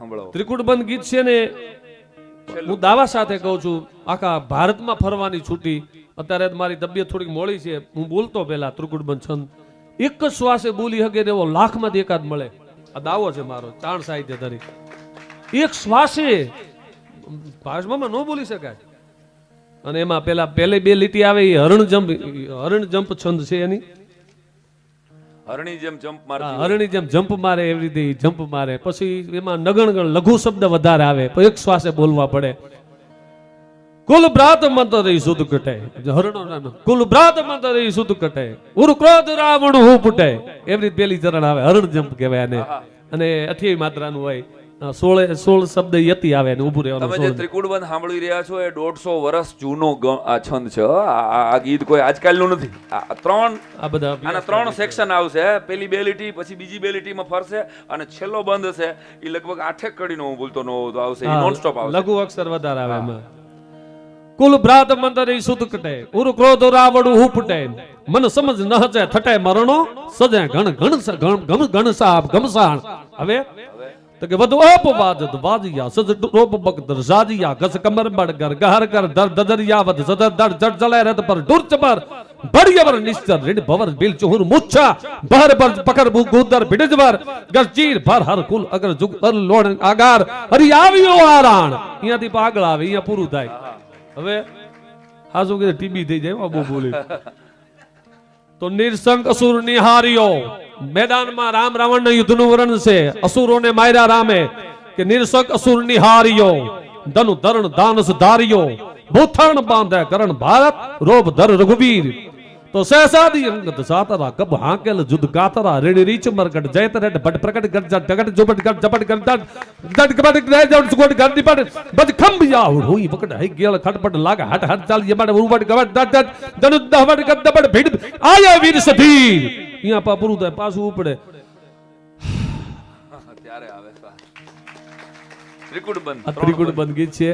ત્રિકુટબંધ ગીત છે ને, હું દાવા સાથે કહું છું, આખા ભારતમાં ફરવાની છૂટી, અત્યારે મારી તબિયત થોડીક મોડી છે, હું બોલતો પેલા ત્રિકુટબંધ છંદ. એક જ શ્વાસે બોલી શકે એવો લાખમાંથી એકાદ મળે. આ દાવો છે મારો ચાણ સાહિત્ય તરીકે એક શ્વાસે ભાષામાં ન બોલી શકાય. અને એમાં પેલા પહેલે બે લીટી આવે, એ હરણ જંપ હરણ જંપ છંદ છે એની. હરણી જેમ જમ્પ મારે હરણી જેમ જમ્પ મારે એવી રીતે જમ્પ મારે. પછી એમાં નગણગણ લઘુ શબ્દ વધારે આવે પછી એક શ્વાસે બોલવા પડે. કુલ ભ્રાત મંતર રહી સુધ કટે હરણો કુલ ભ્રાત મંતર રહી સુધ કટે ઉર ક્રોધ રાવણ હું પૂટે. એવી રીતે પેલી ચરણ આવે હરણ જમ્પ કહેવાય આને. અને અઠ્યાવી માત્રાનું હોય. સોળે સોળ શબ્દ યતિ આવે ને ઊભું રહેવાનું તમે જે સોળ. ત્રિકુટબંધ સાંભળી રહ્યા છો એ દોઢસો વર્ષ જૂનો આ છંદ છે આ ગીત કોઈ આજકાલનું નથી. આ ત્રણ આ બધા આના ત્રણ સેક્શન આવશે પેલી બે લીટી પછી બીજી બે લીટીમાં ફરશે અને છેલ્લો બંધ છે એ લગભગ આઠેક કડીનો હું ભૂલતો ન હોઉં તો આવશે. નોન સ્ટોપ આવશે. લઘુ અક્ષર વધારે આવે એમાં. કુલ ભ્રાત મંતર ઈ સુધ કટે ઉર ક્રોધ રાવડ હું મન સમજ ન હચે થટે મરણો સજે ઘણ ઘણ ઘણ ઘણ સાપ ગમસાણ. હવે? તો કે વધુ અપવાદ વાજિયા સજ રોપ બક દરજાજિયા ઘસ કમર બડગર ગહર કર દર દદરિયા વધ સદર દર જડ જલે રત પર ડુરચ પર બડિયવર નિશ્ચર રીડ ભવર બિલ ચુહુર, મુચ્છા બહર પર પકર ભૂ, ગુદર, ભિડજવર ગરજીર ભર, હર, કુલ, અગર, જુગ, અર, લોણ, આગાર, હરી આવ્યો આરાણ અહીંયાથી પાગળ આવે, અહીંયા પૂરું થાય. હવે હા કે ટીબી થઈ જાય બહુ બોલી. તો નિર્સંગ અસુર નિહાર્યો. મેદાનમાં રામ રાવણ યુદ્ધનું વર્ણન છે. અસુરોને માર્યા રામે કે નિરસક અસુર નિહાર્યો ધનુ ધરણ દાનસ ધાર્યો ભૂથણ બાંધે કરણ ભારત રોબ ધર રઘુવીર. તો સહસાદી અંગત સાતરા કબ હાકેલ જુદ કાતરા રેડ રીચ મરકટ જયત રેડ ભટ પ્રકટ ગટ જટ જગટ જોબટ ગટ જપટ ગટ જટ જટ કપટ ગ્રહ જટ સુગટ ગટ દીપટ બદ ખંભ યા હુઈ વકટ હઈ ગેલ ખટપટ લાગ, હટ હટ ચાલ યબડ ઉબટ ગવડ દટ દટ ધનુ દહવટ ગટ દબટ ભીડ, આયા વીર સધીર. અહીંયા પા પૂરું થાય પાછું ઉપડે. ત્યારે આવે ત્રિકુટ બંધ ત્રિકુટ બંધ ગીત છે.